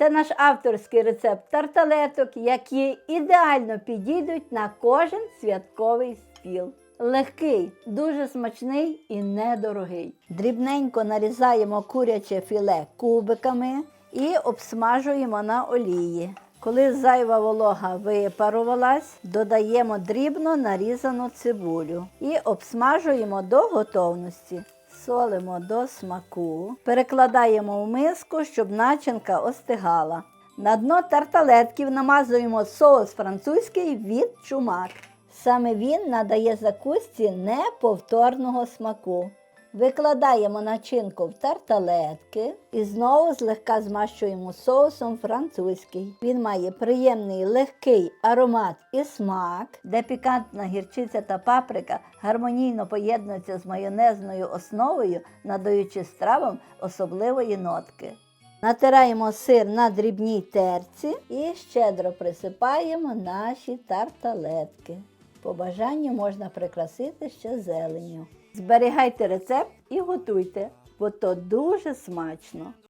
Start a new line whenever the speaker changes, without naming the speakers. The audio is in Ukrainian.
Це наш авторський рецепт тарталеток, які ідеально підійдуть на кожен святковий стіл. Легкий, дуже смачний і недорогий. Дрібненько нарізаємо куряче філе кубиками і обсмажуємо на олії. Коли зайва волога випарувалась, додаємо дрібно нарізану цибулю і обсмажуємо до готовності. Солимо до смаку, перекладаємо в миску, щоб начинка остигала. На дно тарталетків намазуємо соус французький від чумак. Саме він надає закусці неповторного смаку. Викладаємо начинку в тарталетки і знову злегка змащуємо соусом французький. Він має приємний легкий аромат і смак, де пікантна гірчиця та паприка гармонійно поєднуються з майонезною основою, надаючи стравам особливої нотки. Натираємо сир на дрібній терці і щедро присипаємо наші тарталетки. По бажанню можна прикрасити ще зеленню. Зберігайте рецепт і готуйте, бо то дуже смачно.